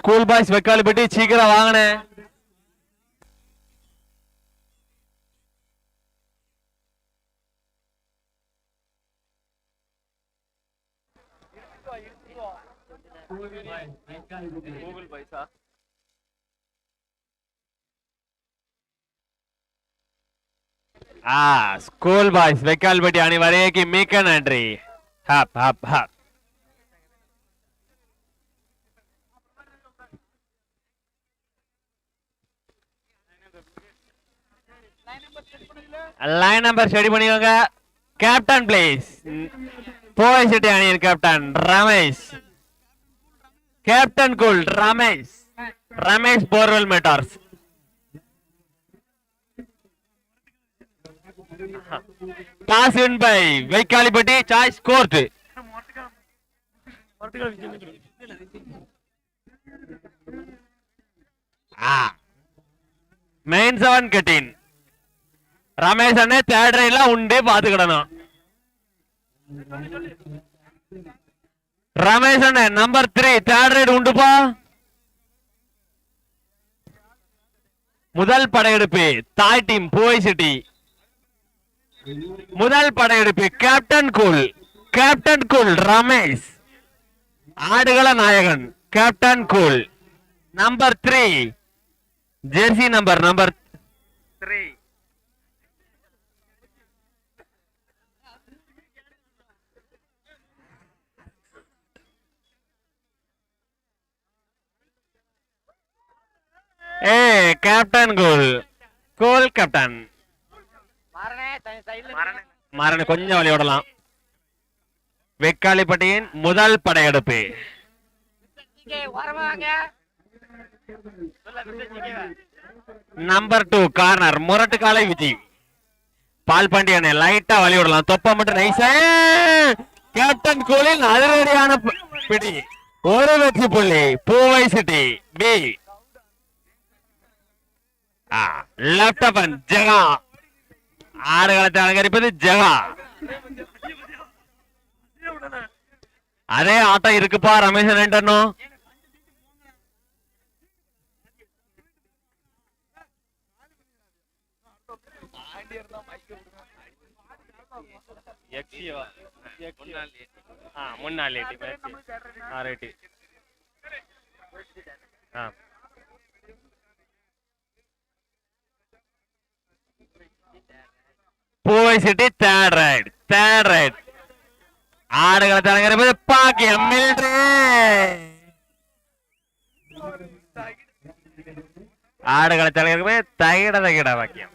School boys Vekkalipatti சீக்கிரம் வாங்கண்ணே Google பைசா ஆ ஸ்கூல் பாய்ஸ் வெக்கால்பட்டி அனைவரைக்கு மிக்க நன்றி hop hop hop line number study பண்ணிக்கோங்க. கேப்டன் ப்ளீஸ் போய் சிட்டி அணியின் captain Ramesh captain cool Ramesh Ramesh borewell motors toss win by Vaikkalipatti choice court main seven கட்டின் Ramesh அண்ணே தேர்ட் எல்லாம் உண்டே பாத்துக்கிடணும் ரமேஷ் அண்ணே நம்பர் த்ரீ தேர்ட் ரைடு உண்டுப்பா முதல் படையெடுப்பு தாய் டீம் போய் சிட்டி முதல் படையெடுப்பு captain cool captain cool Ramesh. ஆடுகள நாயகன் captain cool number three jersey number number three ஏ கேப்டன் கூல். கூல் கேப்டன் மரண கொஞ்சம் வழி விடலாம். வெக்காளிப்பட்டியின் முதல் படையெடுப்பு. நம்பர் டூ கார்னர் முரட்டு காலை விஜய். பால் பாண்டியனை லைட்டா வழி விடலாம். தொப்ப மட்டும் நைஸா கேப்டன் கோலின் அதிரடியான பிடி. ஒரு வெற்றி புள்ளி பூவை சிட்டி பி. லெப்ட் அப்பன் ஜெகா. காலத்தை அலங்கரிப்பது ஜெகா. அதே ஆட்டம் இருக்குப்பா ரமேஷன் ரெண்டனும் முன்னாள் ஏடி. ஆ. Right city third right third right ஆடுகளை தலைங்கிறது பாக்கியம் மில்ட்ரி ஆடுகளை தலைங்கிறது தகிட தகிட வாக்கியம்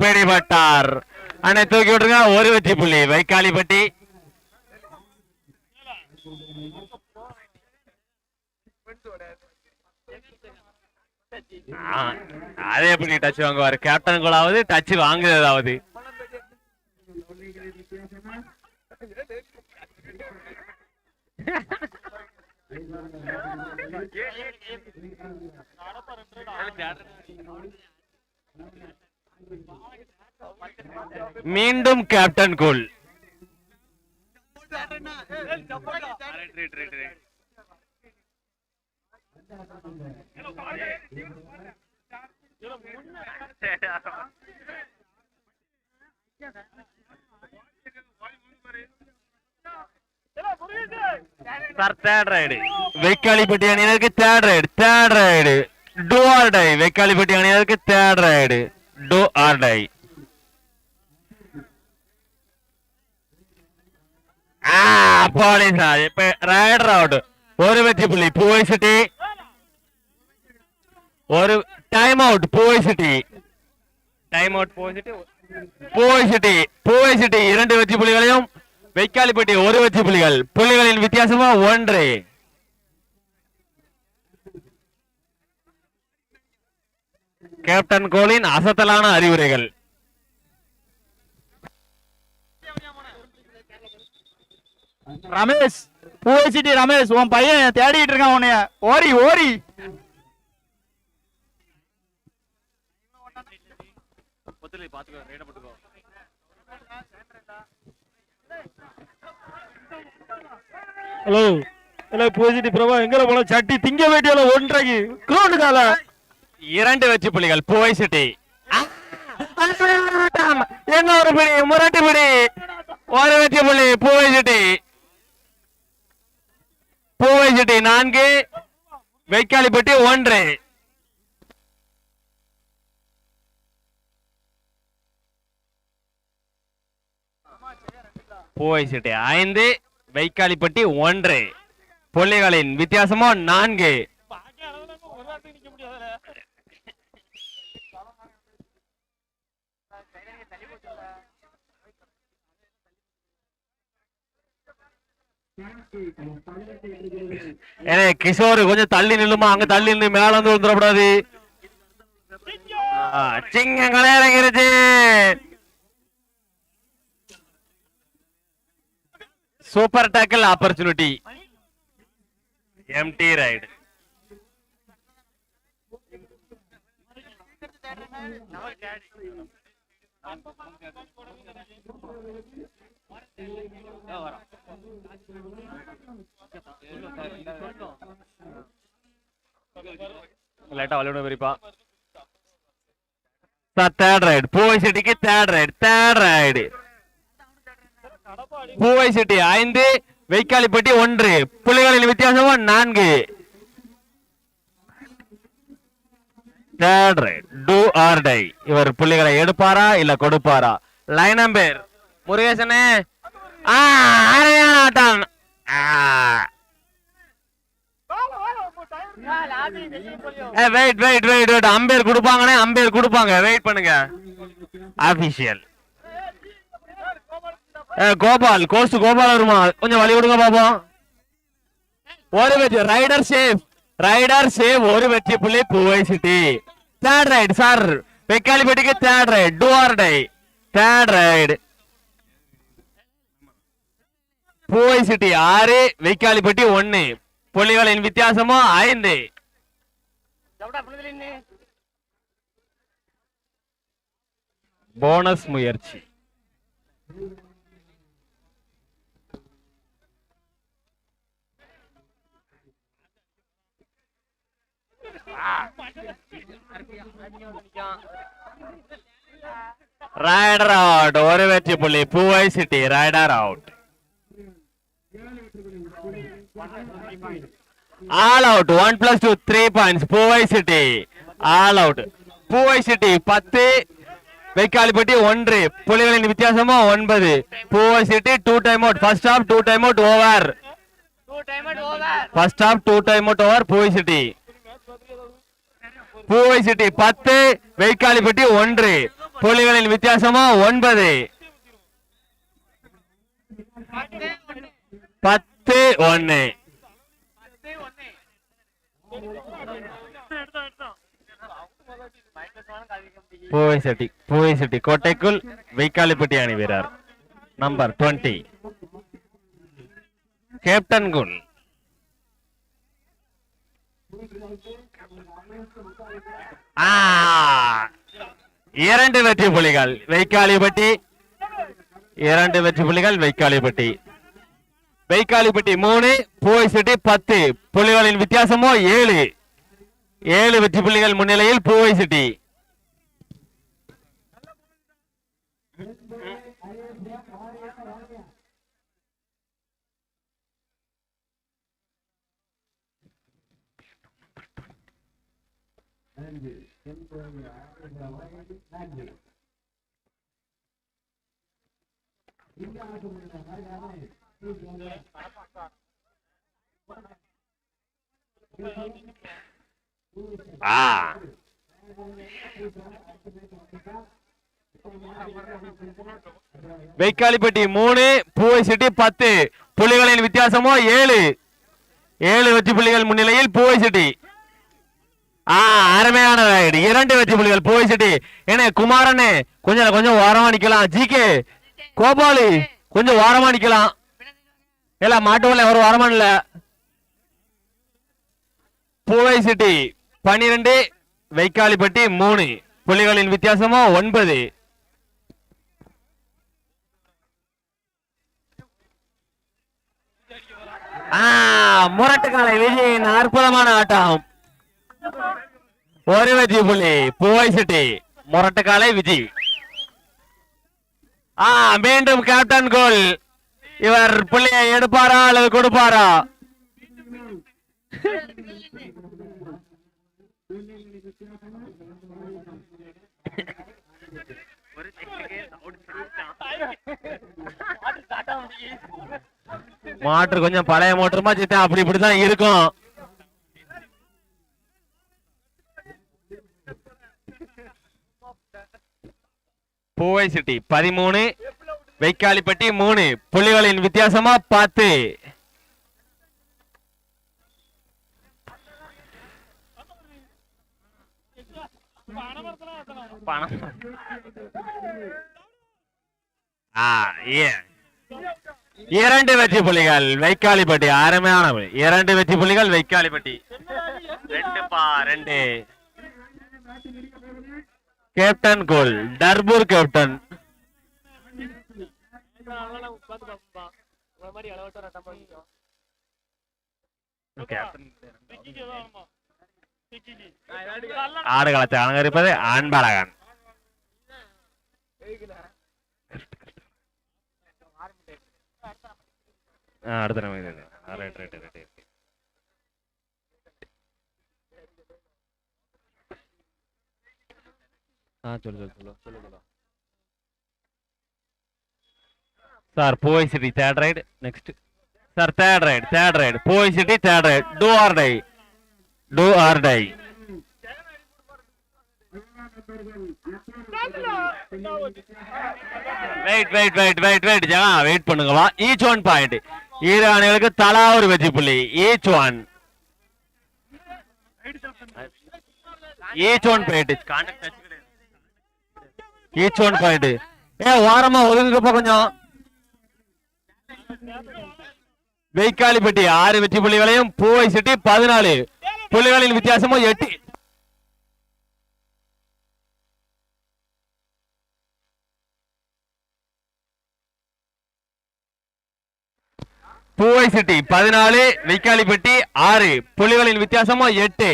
பிடிபட்டார் அண்ணே தூக்கி விட்டுருங்க ஒரு வெற்றி புள்ளி வைக்காலிப்பட்டி அதே எப்படி டச் வாங்குவாரு? கேப்டன் கோலாவது டச் வாங்குறதாவது. மீண்டும் captain goal sir third raid Vekkalipatti அணியினருக்கு third raid third raid do or die Vekkalipatti அணியினருக்கு third raid do or die police இப்ப ரைடர் அவுட் ஒரு வெற்றி புள்ளி பூவை சிட்டி ஒரு time out Poovai city time out Poovai city Poovai city Poovai city இரண்டு வெற்றி புள்ளிகளையும் வைக்காலிப்பட்டி ஒரு வெற்றி புள்ளிகள் புள்ளிகளின் வித்தியாசமா ஒன்று. கேப்டன் கோலின் அசத்தலான அறிவுரைகள். ரமேஷ் பூவச்சிட்டி ரமேஷ் உன் பையன் தேடிட்டு இருக்கான் உன்னைய. ஓரி ஓரி பாத்துக்கோ ரைட போட்டுக்கோ. ஹலோ இல்ல போசிட்டு பிரபா. எங்கல போல சட்டி திங்க வேண்டியல ஒன்றைக்கு கிரௌண்டு கால. இரண்டு வெற்றி புள்ளிகள். பூவை சிட்டி என்ன ஒரு பிடி? முரட்டு பிடி. ஒரு வெற்றி புள்ளி. பூவை சிட்டி பூவை சிட்டி நான்கு. வைக்காலிப்பட்டி ஒன்று. பூவை சிட்டி ஐந்து வைக்காலிப்பட்டி ஒன்று. புள்ளிகளின் வித்தியாசமோ நான்கு. கிஷோர் கொஞ்சம் தள்ளி நில்லுமா? அங்க தள்ளி நின்று மேல வந்து வந்துடக்கூடாது சிங்கங்களே இறங்கிருச்சு. Super tackle opportunity empty raid லைட்டா வலிவிட பெரியப்பா தேர்ட் ரைடு பூவை சிட்டிக்கு third raid third raid Poovai city ஐந்து வைக்காலிப்பட்டி ஒன்று. புள்ளிகளின் வித்தியாசமோ நான்கு. Third do do or die இவர் புள்ளிகளை எடுப்பாரா இல்ல கொடுப்பாரா? லைன் நம்பர் முருகேசனே. ஆ ஆட்டம். Wait wait wait wait umpire கொடுப்பாங்கண்ணே umpire கொடுப்பாங்க. வெயிட் பண்ணுங்க. ஆபீஷியல் கோபால் கோஸ்ட் கோபால் வருமா? கொஞ்சம் வழி விடுங்க பாப்போம். ஒரு வெற்றி ரைடர் சேஃப் ரைடர் சேவ் ஒரு வெற்றி புள்ளி Poovai city. Third raid sir வெக்காலிப்பட்டிக்கு third raid do or die third raid Poovai city ஆறு வெக்காலிப்பட்டி ஒன்னு. புள்ளிகளின் வித்தியாசமோ? ஐந்து. போனஸ் முயற்சி. ரைடர் அவுட் ஒரு வெற்றி புள்ளி Poovai city raider out all out one plus two three points Poovai city all out Poovai city பத்து வைக்காலிப்பட்டி ஒன்று புலிகளின் வித்தியாசமோ ஒன்பது Poovai city two time out first half two time out over first half two time out over Poovai city Poovai city பத்து வெய்க்காலிப்பட்டி ஒன்று. புள்ளிகளின் வித்தியாசமா ஒன்பது. பத்து ஒன்னு. பூவை செட்டி பூவை செட்டி. கோட்டைக்குள் வெய்க்காலிப்பட்டி அணி வீரர் நம்பர் டுவெண்ட்டி. கேப்டன் குல் இரண்டு வெற்றி புலிகள் வைக்காலிப்பட்டி இரண்டு வெற்றி புலிகள் வைக்காலிப்பட்டி வைக்காலிப்பட்டி மூணு பூவை சிட்டி பத்து. புலிகளின் வித்தியாசமோ ஏழு. ஏழு வெற்றி புள்ளிகள் முன்னிலையில் பூவை சிட்டி. ஆ. வைக்காலிப்பட்டி மூணு பூவை சிட்டி பத்து. புள்ளிகளின் வித்தியாசமோ ஏழு. ஏழு வெற்றி புள்ளிகள் முன்னிலையில் பூவை சிட்டி. அருமையான ரைடு இரண்டு வெற்றி புள்ளிகள். பூவை சிட்டி. ஏன்னா குமாரனே கொஞ்சம் கொஞ்சம் ஓரமா நிக்கலாம். ஜிகே கோபாலி கொஞ்சம் ஓரமா நிக்கலாம். இல்ல மாட்டுவல ஒரு ஓரமா இல்ல பூவை சிட்டி. பனிரெண்டு வைக்காலிப்பட்டி மூணு. புள்ளிகளின் வித்தியாசமோ ஒன்பது. ஆ, விஜயின் அற்புதமான ஆட்டம். ஒரு வெற்றி புள்ளி பூவாய் சிட்டி முரட்டுக்காலை விஜய் ஆ மீண்டும் கேப்டன் கோல் இவர் புள்ளியை எடுப்பாரா அல்லது கொடுப்பாரா மாற்று கொஞ்சம் பழைய மோட்டருமா சித்தா அப்படி இப்படிதான் இருக்கும் பூவை சிட்டி. பதிமூணு. வைக்காலிப்பட்டி மூணு. புள்ளிகளின் வித்தியாசமா பார்த்து இரண்டு வெற்றி புள்ளிகள். வைக்காலிப்பட்டி அருமையானவை இரண்டு வெற்றி புள்ளிகள் வைக்காலிப்பட்டி. ரெண்டு பா ரெண்டு. கேப்டன் கோல் டர்பூர் கேப்டன் ஆடு களத்தை அலங்கரிப்பது அன்பழகன். அடுத்த நம்ம இது ரைட் ரைட் ரைட் ஆ சொல்லு சொல்லு. சொல்லு சொல்லு சொல்லு. Sir Poovai city third raid next sir third raid third raid Poovai city third raid do or die do or die wait wait wait wait wait Jaga wait பண்ணுங்க வா each one point இரு அணிகளுக்கு தலா ஒரு வெற்றி புள்ளி. Each one each one point each one point ஏ ஓரமா ஒதுங்கப்ப கொஞ்சம். வெய்க்காலிப்பட்டி ஆறு வெற்றி புள்ளிகளையும் பூவை சிட்டி பதினாலு. புள்ளிகளின் வித்தியாசமும் எட்டு. பூவை சிட்டி பதினாலு வெய்க்காலிப்பட்டி ஆறு. புள்ளிகளின் வித்தியாசமும் எட்டு.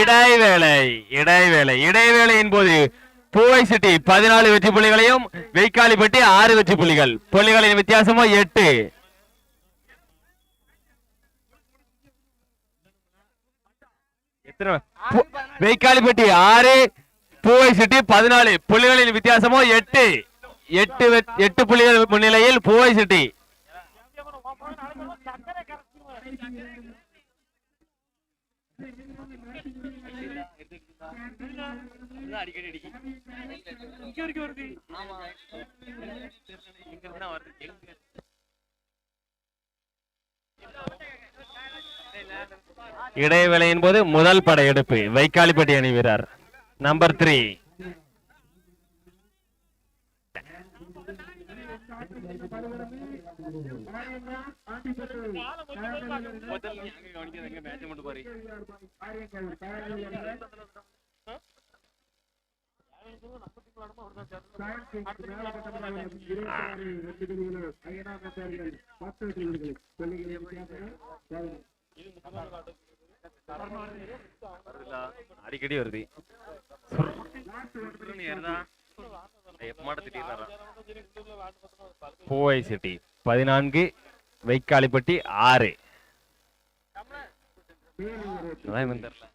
இடைவேளை இடைவேளை இடைவேளையின் போது பூவை சிட்டி பதினாலு வெற்றி புள்ளிகளையும் வெய்க்காலிப்பட்டி ஆறு வெற்றி புள்ளிகள். புள்ளிகளின் வித்தியாசமோ எட்டு. வெய்க்காலிப்பட்டி ஆறு பூவை சிட்டி பதினாலு. புள்ளிகளின் வித்தியாசமோ எட்டு. எட்டு எட்டு புள்ளிகள் முன்னிலையில் பூவை சிட்டி. அடிக்கடி அடிக்கி இங்க வரைக்கும் வருது. இங்க இருந்தா வருது. எங்க இடைவேளையின் போது முதல் படையெடுப்பு வைக்காலிப்பட்டி அணி வீரர். நம்பர் த்ரீ முதல்ல அடிக்கடி வருது. பூவை சிட்டி. பதினான்கு வைக்காலிப்பட்டி ஆறு. தெரியல.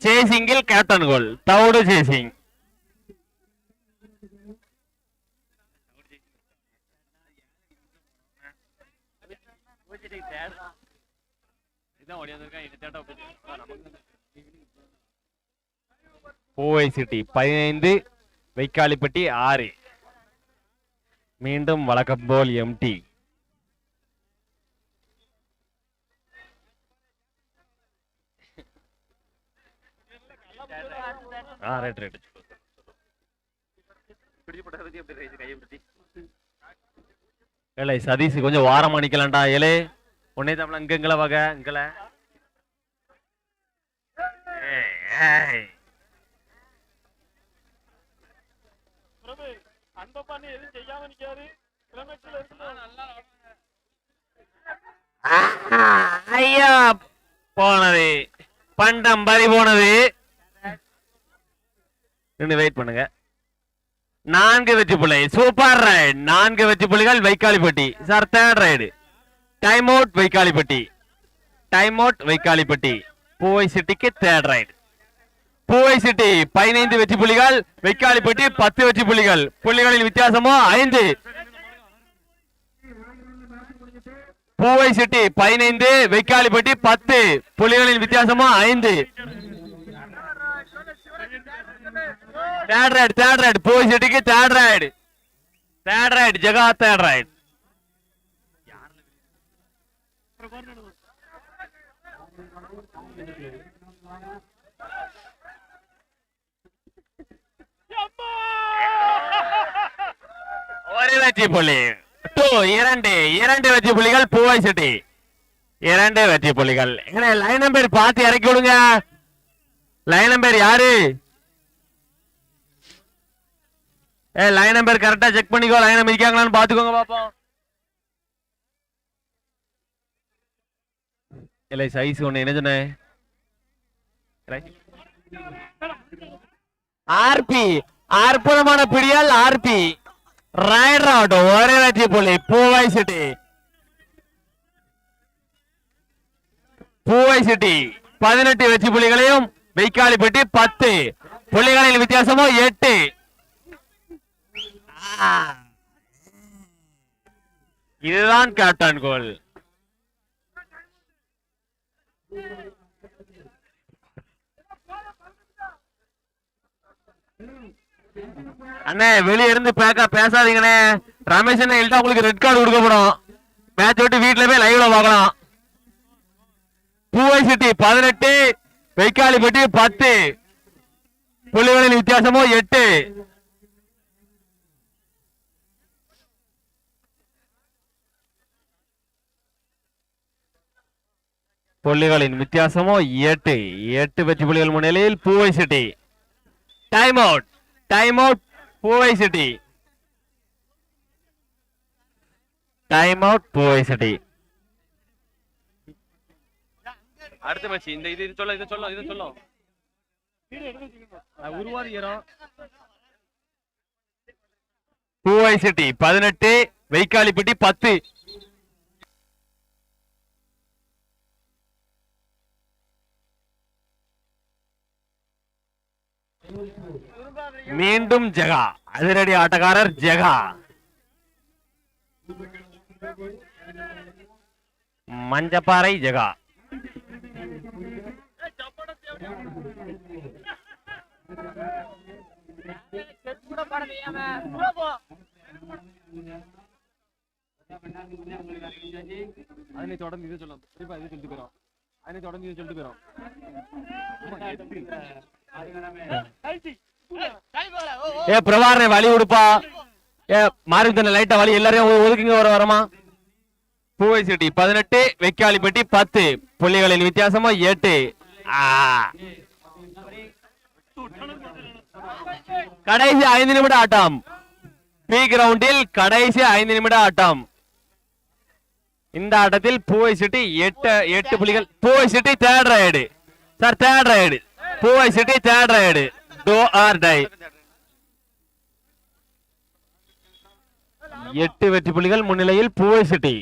சேசிங்கில் கேப்டன் கோல் தவுடு சேசிங் இதான் ஓடியாந்துருக்கான் சிட்டி பதினைந்து வைக்காலிப்பட்டி ஆறு மீண்டும் வழக்கம் போல் எம்டி ஆ ரைட் ரைட் ஏலே சதீஷ் கொஞ்சம் வாரம் அணிக்கலாம்டா ஏலே. உன்னை தமிழ் அங்கங்கள வகை வக இங்கல. எதுவும் செய்யாம நிக்காரு ஐயா போனது. பண்டம் பறி போனது. நின்னு வெயிட் பண்ணுங்க. நான்கு வெற்றி புள்ளி. சூப்பர் ரைட் நான்கு வெற்றி புள்ளிகள் Vaikkalipatti sir third raid time out Vaikkalipatti time out Vaikkalipatti Poovai சிட்டிக்கு தேர்ட் ரைடு பூவை சிட்டி பதினைந்து வெற்றி புள்ளிகள் வைக்காலிப்பட்டி பத்து வெற்றி புள்ளிகள். புள்ளிகளின் வித்தியாசமோ ஐந்து. பூவை சிட்டி பதினைந்து வைக்காலிப்பட்டி பத்து. புள்ளிகளின் வித்தியாசமோ ஐந்து. Third right third raid Poovai சிட்டிக்கு third raid third raid Jega third raid ஒரு வெற்றி புள்ளி டூ இரண்டு. இரண்டு வெற்றி புள்ளிகள் பூவை சிட்டி இரண்டு வெற்றி புள்ளிகள் லைன் நம்பர் பார்த்து இறக்கி விடுங்க லைன் நம்பர் யாரு ஏ லைன் நம்பர் கரெக்டா செக் பண்ணிக்கோ லைன் நம்பர் இருக்காங்களான்னு பாத்துக்கோங்க பாப்போம் இல்லை சைஸ் ஒண்ணு என்ன சொன்னேன்? ஆர்பி அற்புதமான பிடியால் ஆர்பி ரைடர் அவுட் ஒரே வெற்றி புள்ளி பூவை சிட்டி. பூவை சிட்டி பதினெட்டு வெற்றி புள்ளிகளையும் வைக்காலிப்பட்டி பத்து. புள்ளிகளின் வித்தியாசமும் எட்டு. இதுதான் கேப்டன் கோல் அண்ணே வெளிய இருந்து பேக்க பேசாதீங்கண்ணே. ரமேஷ் அண்ணே இல்லட்டா உங்களுக்கு ரெட் கார்டு கொடுக்கப்படும் மேட்ச் விட்டு வீட்ல போய் லைவ்ல பார்க்கலாம். பூவை சிட்டி பதினெட்டு வைக்காலிப்பட்டி பத்து. புள்ளிகளின் வித்தியாசமோ எட்டு. புள்ளிகளின் வித்தியாசமோ எட்டு. எட்டு வெற்றி புள்ளிகள் முன்னிலையில் Poovai city. Time out time out Poovai city. Time out Poovai city. அடுத்த மேட்ச் இந்த இது இது சொல்ல இது சொல்ல இது சொல்லும். உருவாதிக்கிறோம் பூவை சிட்டி. பதினெட்டு. வைக்காலிப்பட்டி பத்து. மீண்டும் ஜெகா. அதிரடி ஆட்டக்காரர் ஜெகா. மஞ்சப்பாறை ஜெகா. அதனை தொடர்ந்து இது சொல்லும் திருப்பி இது சொல்லிட்டு போயிடும். அதனை தொடர்ந்து இது சொல்லிட்டு போயிடும். ஏ பிரபாரனை வழி விடுப்பா ஏ மாரித்தன லைட்டா வழி எல்லாரையும் ஒதுக்குங்க வர வரமா? பூவை சிட்டி பதினெட்டு வெக்காளிப்பட்டி பத்து. புள்ளிகளின் வித்தியாசமா எட்டு. கடைசி ஐந்து நிமிட ஆட்டம். பி கிரவுண்டில் கடைசி ஐந்து நிமிட ஆட்டம். இந்த ஆட்டத்தில் பூவை சிட்டி எட்டு எட்டு புள்ளிகள் Poovai city third raid sir third raid Poovai city third raid do or die எட்டு வெற்றி புள்ளிகள் முன்னிலையில் Poovai city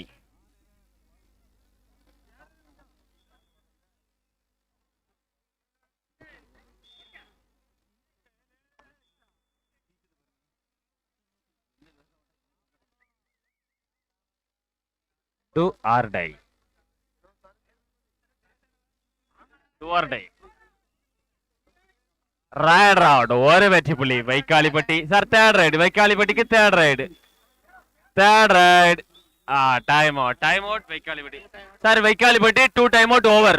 do or die do or die raid round ഒരു പറ്റി പുള്ളി വൈക്കാളിപ്പട്ടി സാർ തേർഡ് റൈഡ് വൈക്കാളിപ്പട്ടിക്ക് തേർഡ് റൈഡ് തേർഡ് റൈഡ് ആ time out time out Vaikkalipatti sir Vaikkalipatti two time out over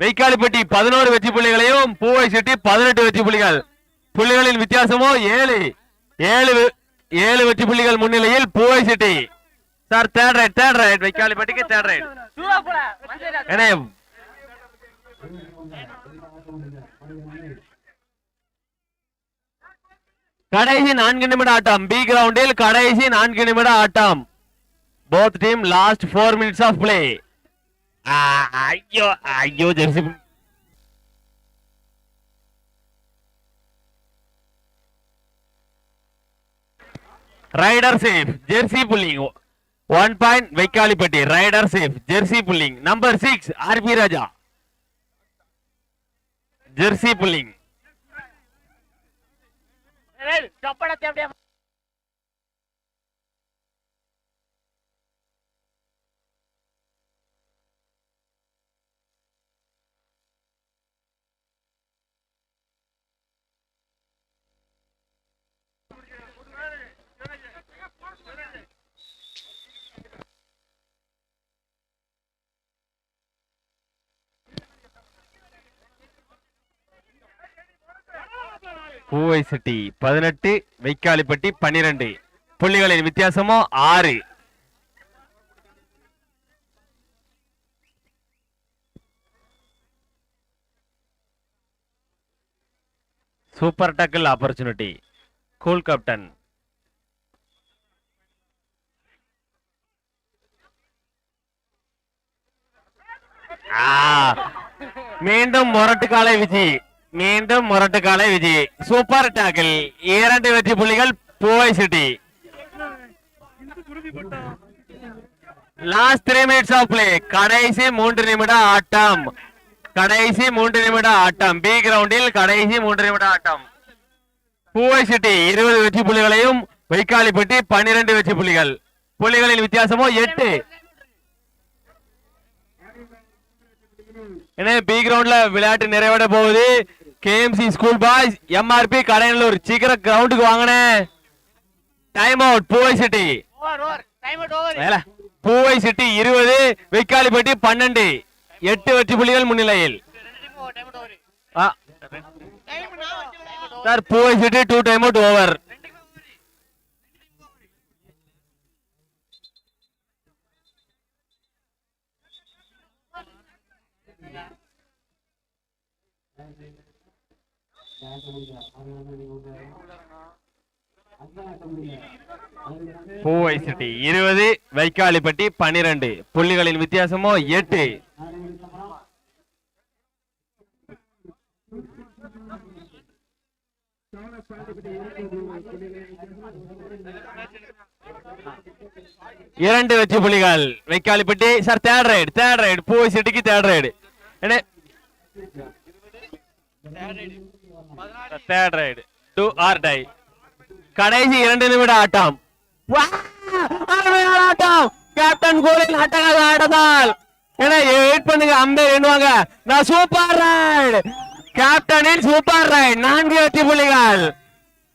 Vaikkalipatti பதினோரு வெற்றி புள்ளிகளையும் பூவை சிட்டி பதினெட்டு வெற்றி புள்ளிகள் புள்ளிகளின் வித்தியாசமோ ஏழு ஏழு ஏழு வெற்றி புள்ளிகள் முன்னிலையில் Poovai city. Sir third raid third raid. வைக்காலிப்பட்டிக்கு third raid. ஏன்னா கடைசி நான்கு நிமிட ஆட்டம். பி கிரவுண்டில் கடைசி நான்கு நிமிட ஆட்டம். Both team last four minutes of play ஐயோ ஐயோ jersey. Raider safe jersey pulling one point Vaikkalipatti raider safe jersey pulling number six RP Raja jersey pulling Poovai city பதினெட்டு வைக்காலிப்பட்டி பன்னிரண்டு. புள்ளிகளின் வித்தியாசமோ ஆறு. Super tackle opportunity cool captain மீண்டும் மீண்டும் முரட்டுக்காலை விஜய். மீண்டும் முரட்டுக்காலை விஜய். சூப்பர் டாக்கில் இரண்டு வெற்றி புள்ளிகள் Poovai city last three minutes of play கடைசி மூன்று நிமிட ஆட்டம். கடைசி மூன்று நிமிட ஆட்டம். பி கிரவுண்டில் கடைசி மூன்று நிமிட ஆட்டம். பூவை சிட்டி இருபது வெற்றி புள்ளிகளையும் வைக்காலிப்பட்டி பன்னிரண்டு வெற்றி புள்ளிகள். புள்ளிகளின் வித்தியாசமோ எட்டு. எனவே பி கிரவுண்ட்ல விளையாட்டு நிறைவேற போகுது. KMC school boys MRP Kadaiyanur சீக்கிரம் கிரவுண்டுக்கு வாங்கினே time out Poovai city Poovai city இருபது வைக்காலிப்பட்டி பன்னெண்டு. எட்டு வெற்றி புள்ளிகள் முன்னிலையில். ஆ. Sir Poovai city two time out over Poovai city இருபது வைக்காலிப்பட்டி பன்னிரண்டு. புள்ளிகளின் வித்தியாசமோ எட்டு. இரண்டு வெற்றி புள்ளிகள். Vaikkalipatti sir third raid third raid Poovai சிட்டிக்கு third raid third raid do or die கடைசி இரண்டு நிமிட ஆட்டம். ஆட்டம். கேப்டன் கோலின் அட்டகாத ஆடதால் ஏன்னா வெயிட் பண்ணுங்க அம்பேர் எண்ணுவாங்க நான் சூப்பர் ரைடு. கேப்டனின் சூப்பர் ரைடு. நான்கு வெற்றி புள்ளிகள்.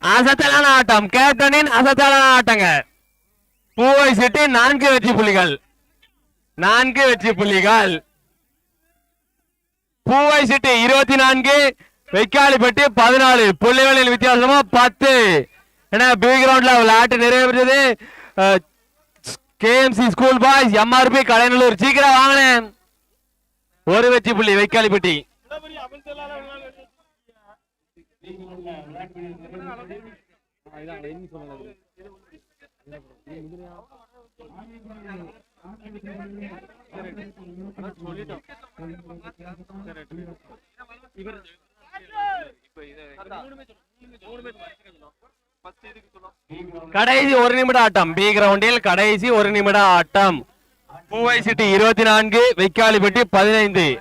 அசத்தலான ஆட்டம். கேப்டனின் அசத்தலான ஆட்டங்க. பூவை சிட்டி நான்கு வெற்றி புள்ளிகள். நான்கு வெற்றி புள்ளிகள். பூவை சிட்டி இருபத்தி நான்கு வைக்காலிப்பட்டி பதினாலு. புள்ளிகளின் வித்தியாசமா பத்து. ஏன்னா பி கிரவுண்ட்ல விளையாட்டு நிறைவேற்றது KMC school boys MRP Kalainallur. சீக்கிரம் வாங்கினேன் ஒரு வெற்றி புள்ளி வைக்காலிப்பட்டி இவர் இப்ப இதை மூணுமே சொல்லணும் கடைசி ஒரு நிமிட ஆட்டம். பி கிரவுண்டில் கடைசி ஒரு நிமிட ஆட்டம். பூவை சிட்டி இருபத்தி நான்கு வைக்காலிப்பட்டி பதினைந்து.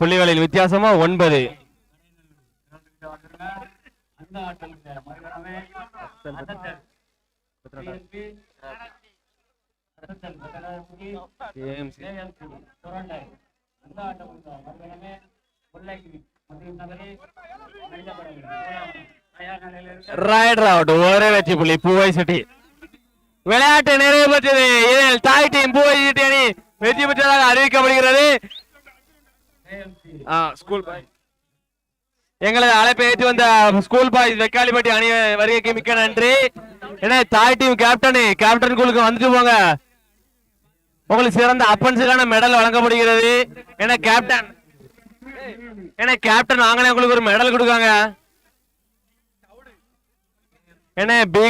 புள்ளிகளில் வித்தியாசமா ஒன்பது. KMC. ரைட் அவுட் ஒரே வெற்றி புள்ளி பூவை சிட்டி. விளையாட்டு நிறைவு பெற்றது. இதில் தாய் டீம் பூவை சிட்டி அணி வெற்றி பெற்றதாக அறிவிக்கப்படுகிறது. ஸ்கூல் பாய் எங்களது அழைப்பை ஏற்றி வந்த ஸ்கூல் பாய் வெக்காலிப்பட்டி அணி வருகைக்கு மிக்க நன்றி. ஏன்னா தாய் டீம் கேப்டன் கேப்டன் குழுக்கு வந்துட்டு போங்க. உங்களுக்கு சிறந்த அப்பன்ஸுக்கான மெடல் வழங்கப்படுகிறது. ஏன்னா கேப்டன் ஏன்னா கேப்டன் வாங்கினே உங்களுக்கு ஒரு மெடல் கொடுக்காங்க. ஏன்னா பி